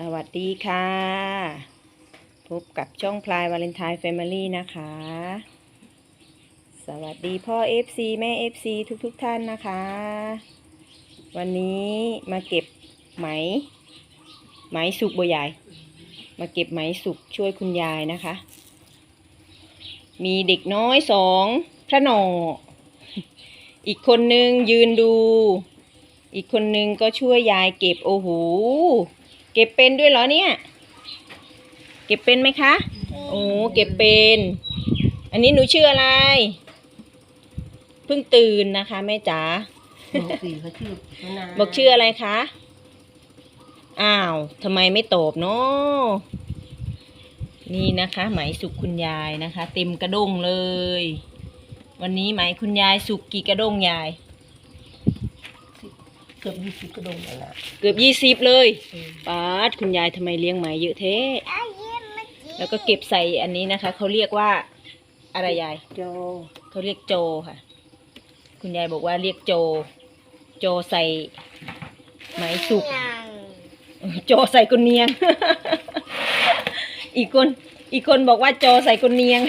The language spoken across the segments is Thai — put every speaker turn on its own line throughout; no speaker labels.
สวัสดีค่ะ พบกับช่องพลายวาเลนไทน์แฟมิลี่นะคะ สวัสดีพ่อ FC แม่ FC ทุกๆทท่านนะคะ วันนี้มาเก็บไหม ไหมสุกบัวใหญ่มาเก็บไหมสุกช่วยคุณยายนะคะ มีเด็กน้อยสองพระหนออีกคนนึงยืนดู อีกคนนึงก็ช่วยยายเก็บโอ้โห เก็บเป็นด้วยเหรอเนี่ย เก็บเป็นไหมคะ โอ้เก็บเป็น อันนี้หนูชื่ออะไร เพิ่งตื่นนะคะแม่จ๋า
บอกสิเขาชื่อมะนาว
บอกชื่ออะไรคะ อ้าวทำไมไม่ตอบเนาะนี่นะคะ ไหมสุกคุณยายนะคะ เต็มกระด้งเลย วันนี้ไหมคุณยายสุกกี่กระด้งยาย
เกือบยี่สิบกระดงแล้วล่ะ
เกือบยี่สิบเลยป้าดคุณยายทำไมเลี้ยงไหมเยอะเท้แล้วก็เก็บใส่อันนี้นะคะ เขาเรียกว่าอะไรยาย
โจ
เขาเรียกโจค่ะ คุณยายบอกว่าเรียกโจ โจใส่ไหมสุก โจใส่กุนเนียง อีกคน อีกคนบอกว่าโจใส่กุนเนียง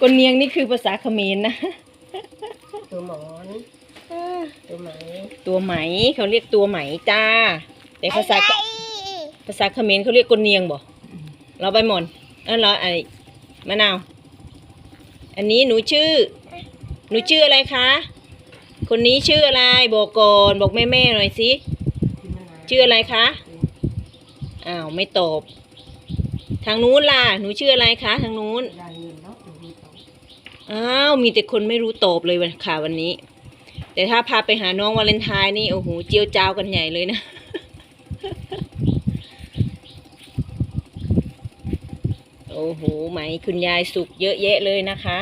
กุนเนียงนี่คือภาษาเขมรนะ
ตัวหมอน ตัวไหม
ตัวไหมเขาเรียกตัวไหมจ้า แต่ภาษาภาษาเขมรเขาเรียกกุนเนียงบ่เราไปหมอนเออเราไอ้มะนาว อันนี้หนูชื่อ หนูชื่ออะไรคะ คนนี้ชื่ออะไรบอกก่อนบอกแม่แม่ๆหน่อยสิ
ที่มะนาว
ชื่ออะไรคะอ้าวไม่ตอบทางนู้นล่ะหนูชื่ออะไรคะ ทางนู้น
ได้เงินเนาะหนูมีสอง
อ้าวมีแต่คนไม่รู้ตอบเลยวันค่ะวันนี้ แต่ถ้าพาไปหาน้องวาเลนไทน์นี่โอ้โหเจียวจ้าวกันใหญ่เลยนะ โอ้โหไหมคุณยายสุกเยอะแยะเลยนะคะ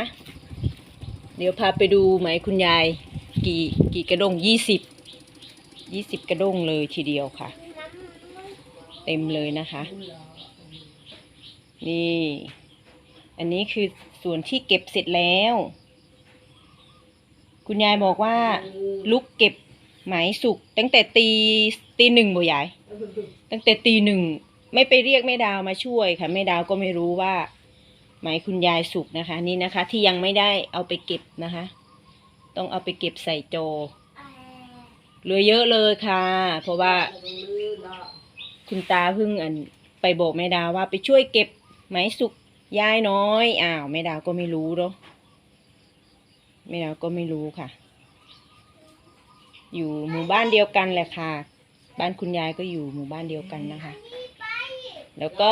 เดี๋ยวพาไปดูไหมคุณยายกี่กี่กระดงยี่สิบยี่สิบกระดงเลยทีเดียวค่ะ เต็มเลยนะคะ นี่ อันนี้คือส่วนที่เก็บเสร็จแล้ว คุณยายบอกว่าลุกเก็บไหมสุกตั้งแต่ตีตีหนึ่งบ่ยาย ตั้งแต่ตีหนึ่งไม่ไปเรียกแม่ดาวมาช่วยค่ะแม่ดาวก็ไม่รู้ว่าไหมคุณยายสุกนะคะ นี่นะคะ ที่ยังไม่ได้เอาไปเก็บนะคะ ต้องเอาไปเก็บใส่โจเหลือเยอะเลยค่ะ เพราะว่าคุณตาเพิ่งอันไปบอกแม่ดาวว่าไปช่วยเก็บไหมสุกยายน้อยอ้าวแม่ดาวก็ไม่รู้เนาะ แม่ดาก็ไม่รู้ค่ะ อยู่หมู่บ้านเดียวกันแหละค่ะ บ้านคุณยายก็อยู่หมู่บ้านเดียวกันนะคะ แล้วก็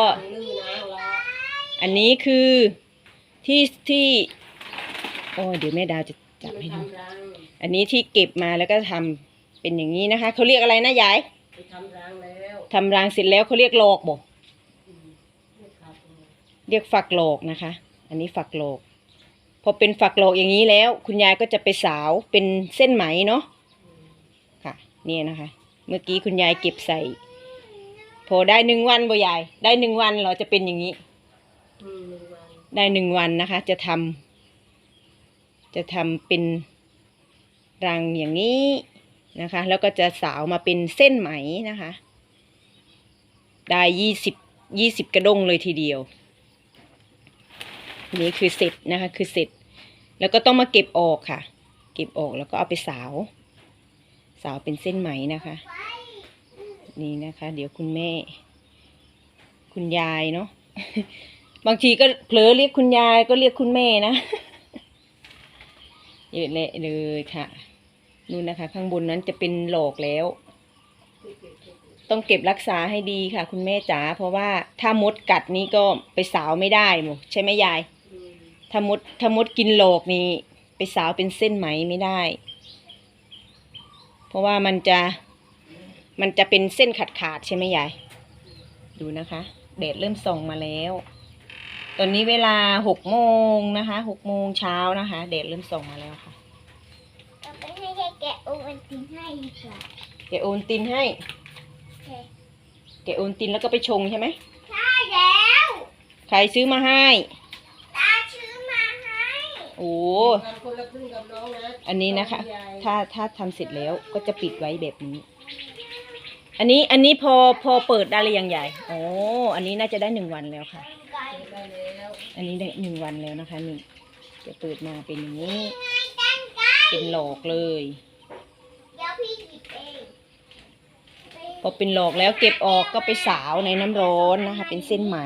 อัน
นี้คือที่ที่โอ้เดี๋ยวแม่ดาวจะจับให้ดูอันนี้ที่เก็บมาแล้วก็ทำเป็นอย่างนี้นะคะเขาเรียกอะไรนะยาย
ทำรังแล้ว
ทำรางเสร็จแล้วเขาเรียกโลอกบอก
เลย
เรียกฝักโลกนะคะ อันนี้ฝักโลก พอเป็นฝักโลอกอย่างนี้แล้ว คุณยายก็จะไปสาวเป็นเส้นไหมเนาะค่ะเนี่ยนะคะ เมื่อกี้คุณยายเก็บใส่ พอได้หนึ่งวันบ่ยาย ได้หนึ่งวันเราจะเป็นอย่างนี้ ได้หนึ่งวันนะคะ จะทำจะทำเป็นรังอย่างนี้นะคะ แล้วก็จะสาวมาเป็นเส้นไหมนะคะ ได้ยี่สิบยี่สิบกระด้งเลยทีเดียว นี่คือเสร็จนะคะ คือเสร็จ แล้วก็ต้องมาเก็บออกค่ะ เก็บออกแล้วก็เอาไปสาว สาวเป็นเส้นไหมนะคะ นี่นะคะ เดี๋ยวคุณแม่ คุณยายเนาะบางทีก็เผลอเรียกคุณยายก็เรียกคุณแม่นะเยอะแยะเลยค่ะนู่นนะคะ ข้างบนนั้นจะเป็นหลอกแล้ว ต้องเก็บรักษาให้ดีค่ะ คุณแม่จ๋าเพราะว่าถ้ามดกัดนี้ก็ไปสาวไม่ได้หมใช่ไหมยาย ถ้ามดถ้ามดกินหลอกนี่ไปสาวเป็นเส้นไหมไม่ได้ เพราะว่ามันจะมันจะเป็นเส้นขาดขาดๆใช่ไหมยาย ดูนะคะแดดเริ่มส่องมาแล้ว ตอนนี้เวลาหกโมงนะคะหกโมงเช้านะคะแดดเริ่มส่องมาแล้วค่ะ
เราไปให้ยายแกะโอวันตินให้ดีกว่า
แกโอนตินให้
โอเค
แกโอนตินแล้วก็ไปชงใช่ไหม
ใช่แล้ว
ใครซื้อมาให้
ตาชื่อมาให้
โอ้
ทำคนละครึ่งกับน้องนะ
อันนี้นะคะ
ยาย
ถ้าถ้าทำเสร็จแล้วก็จะปิดไว้แบบนี้ออันนี้อันนี้พอพอเปิดได้หรือยังใหญ่โอ้อันนี้น่าจะได้หนึ่งวันแล้วค่ะ
ไก่
ได้แล้ว
อันนี้ได้หนึ่งวันแล้วนะคะนี่จะเปิดมาเป็นอย่างนี้
ตั้งไก่
เป็นหลอกเลย
เดี๋ยวพี่หยิบเอง
พอเป็นหลอกแล้วเก็บออกก็ไปสาวในน้ำร้อนนะคะ เป็นเส้นไหม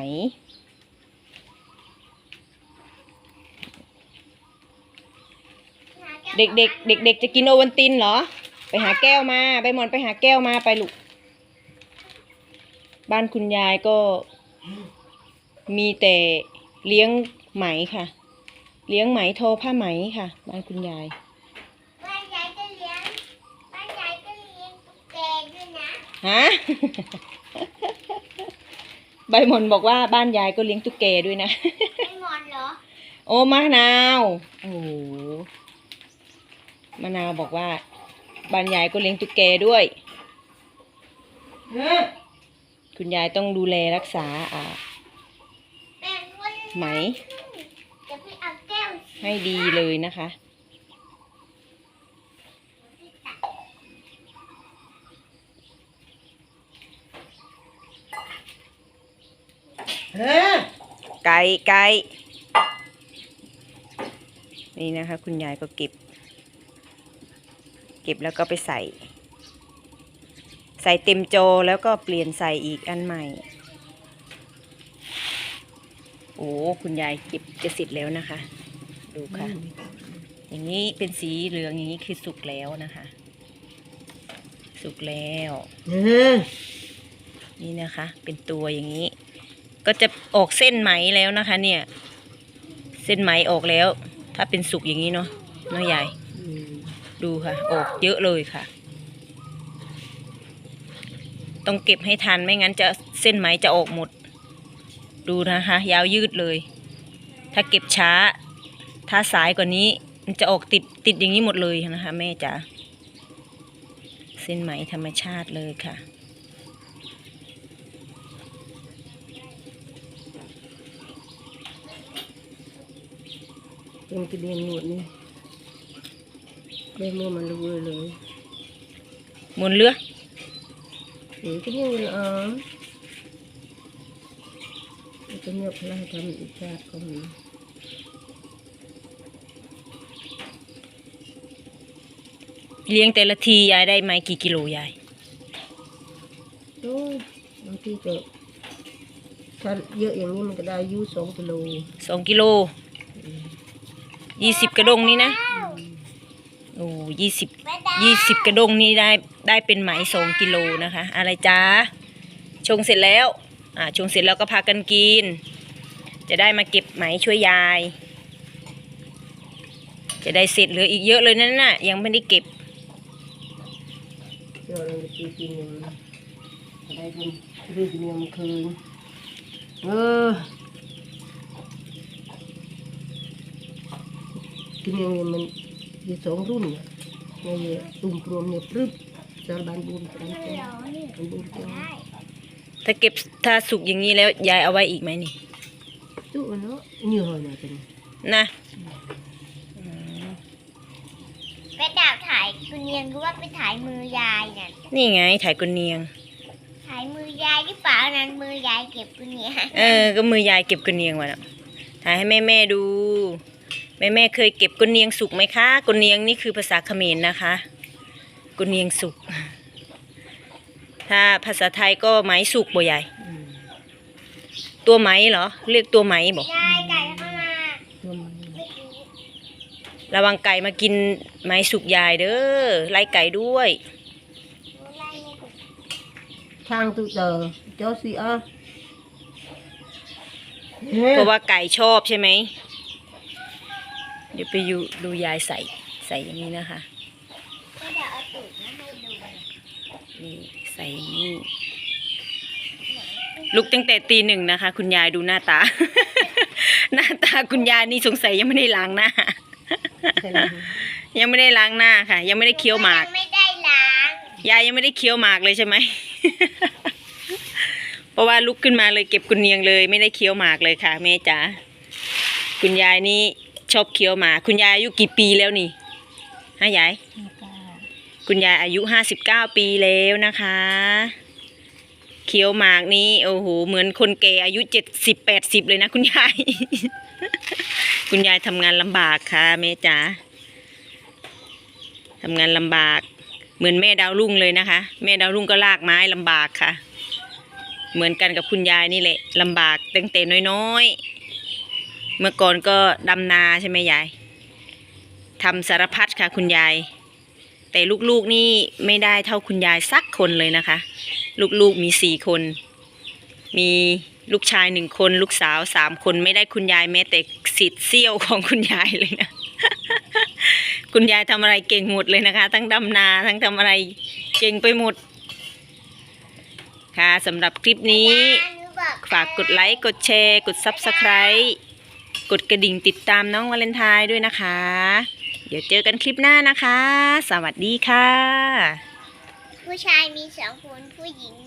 เด็กเด็กเด็กเด็กๆจะกินโอวันตินเหรอ ไปหาแก้วมาใบหมอนไปหาแก้วมาไปลูก บ้านคุณยายก็ มีแต่เลี้ยงไหมค่ะ เลี้ยงไหมทอผ้าไหมค่ะ บ้านคุณยาย
บ้านยายก็เลี้ยงบ้านยายก็เลี้ยงตุ๊กแกด้วยนะ
ฮะใบหมอนบอกว่าบ้านยายก็เลี้ยงตุ๊กแกด้วยนะ
ไม่หมอนเหรอ
โอ้มะนาว โอ้โห มะนาวบอกว่าบ้านยายก็เลี้ยงตุ๊กแกด้วย คุณยายต้องดูแลรักษาอ่า
แม่นวด
ไหม
จะพี่เอาแก้ว
ให้ดีเลยนะคะ
เฮ้ย
ไก่ไก่นี่นะคะ คุณยายก็เก็บ เก็บแล้วก็ไปใส่ ใส่เต็มโจแล้วก็เปลี่ยนใส่อีกอันใหม่ โอ้คุณยายเก็บจะเสร็จแล้วนะคะ ดูค่ะ อย่างนี้เป็นสีเหลืองอย่างนี้คือสุกแล้วนะคะ สุกแล้ว
เออ
นี่นะคะ เป็นตัวอย่างนี้ ก็จะออกเส้นไหมแล้วนะคะ เนี่ย เส้นไหมออกแล้ว ถ้าเป็นสุกอย่างนี้เนาะเน้อยใหญ่
อืม
ดูค่ะ ออกเยอะเลยค่ะ ต้องเก็บให้ทันไม่งั้นจะเส้นไหมจะออกหมด ดูนะคะ ยาวยืดเลย ถ้าเก็บช้า ถ้าสายกว่านี้ มันจะออกติดติดอย่างนี้หมดเลยนะคะ แม่จ๋าเส้นไหมธรรมชาติเลยค่ะ
เป็นกระเดียนหนวดนี่ ได้มือมันรู้เลย
หมุนเรือ
เอ๋ก็ยังเออมันจะเงียบพลังทำอีกชาติก็มี
เลี้ยงแต่ละทียายได้ไหมกี่กิโลยาย
โอ้ยบางทีก็ถ้าเยอะอย่างนี้มันก็ได้อายุสองกิโล
สองกิโลยี่สิบกระดงนี่นะ โอ้ยี่สิบ
แม่ดา
ยี่สิบกระดงนี่ได้ได้เป็นไหมสองกิโลนะคะ อะไรจ้าชงเสร็จแล้ว อ่าชงเสร็จแล้วก็พากันกิน จะได้มาเก็บไหมช่วยยาย จะได้เสร็จเหลืออีกเยอะเลยนั่นน่ะ ยังไม่ได้เก็บ
เดี๋ยวเราจะกินกินหนึ่งได้เป็นรีบเนียมคืนเออกินอย่างนี้มัน มีสองรุ่นเนี่ยเนี่ยตุ่มพรวมเนี่ยปรึบสารบานบุญกัน
เหร
จ้ะ
อนี่
บานบุญกัน
ได้
ถ้าเก็บถ้าสุกอย่างนี้แล้วยายเอาไว้อีกไหมนี่
ตู้เนาะเหนื่อยนะจัง
นะ
แม่ดาวถ่ายคุณเนียงรู้ว่าไปถ่ายมือยายน่ะ
นี่ไงถ่ายกุนเนียง
ถ่ายมือยายหรือเปล่านั้นมือยายเก็บคุณเนียง
เออก็มือยายเก็บกุนเนียงมาแล้วถ่ายให้แม่แม่ๆดู แม่แม่ๆเคยเก็บกุนเนียงสุกไหมคะกุนเนียงนี่คือภาษาเขมรนะคะ กุนเนียงสุก ถ้าภาษาไทยก็ไหมสุกบ่ใหญ่
อืม
ตัวไหมเหรอ เรียกตัวไหมบอก
ยายไก่เข้ามา
ตัวมัน
เมื่อกี้
ระวังไก่มากินไหมสุกยายเด้อไล่ไก่ด้วย
หนูไล่ไม่ถูก
ทางตู้เตอเจ้าสิอะ
เพราะว่าไก่ชอบใช่ไหม เดี๋ยวไปอยู่ดูยายใส่ใส่อย่างนี้นะคะนี่ใส่อย่างนี่ลุกตั้งแต่ตีหนึ่งนะคะ คุณยายดูหน้าตา หน้าตาคุณยายนี่สงสัยยังไม่ได้ล้างหน้า ยังไม่ได้ล้างหน้าค่ะ ยังไม่ได้เคี้ยวหมาก
ยังไม่ได้ล้าง
ยายยังไม่ได้เคี้ยวหมากเลยใช่ไหมเพราะว่าลุกขึ้นมาเลยเก็บกุนเนียงเลย ไม่ได้เคี้ยวหมากเลยค่ะแม่จ๋าคุณยายนี่ ชอบเคี้ยวหมากคุณยายอายุกี่ปีแล้วนี่ฮะยายคุณยายอายุห้าสิบเก้าปีแล้วนะคะคี้ยวหมากนี้โอ้โหเหมือนคนแก่อายุเจ็ดสิบแปดสิบเลยนะ คุณยาย คุณยายทำงานลำบากค่ะแม่จ๋าทำงานลำบาก เหมือนแม่ดาวรุ่งเลยนะคะ แม่ดาวรุ่งก็ลากไม้ลำบากค่ะ เหมือนกันกับคุณยายนี่แหละลำบากตั้งแต่น้อยๆ เมื่อก่อนก็ดำนาใช่ไหมยายทำสารพัดค่ะคุณยาย แต่ลูกๆนี่ไม่ได้เท่าคุณยายสักคนเลยนะคะ ลูกๆมีสี่คน มีลูกชายหนึ่งคน ลูกสาวสามคนไม่ได้คุณยายแม้แต่สิทธิ์เสี้ยวของคุณยายเลยนะคุณยายทำอะไรเก่งหมดเลยนะคะ ทั้งดำนาทั้งทำอะไรเก่งไปหมด ค่ะสำหรับคลิปนี้
หนูบอก
ฝากกดไลค์ กดแชร์ กด Subscribe กดกระดิ่งติดตามน้องวาเลนไทน์ด้วยนะคะ เดี๋ยวเจอกันคลิปหน้านะคะ สวัสดีค่ะ
ผู้ชายมีสองคนผู้หญิง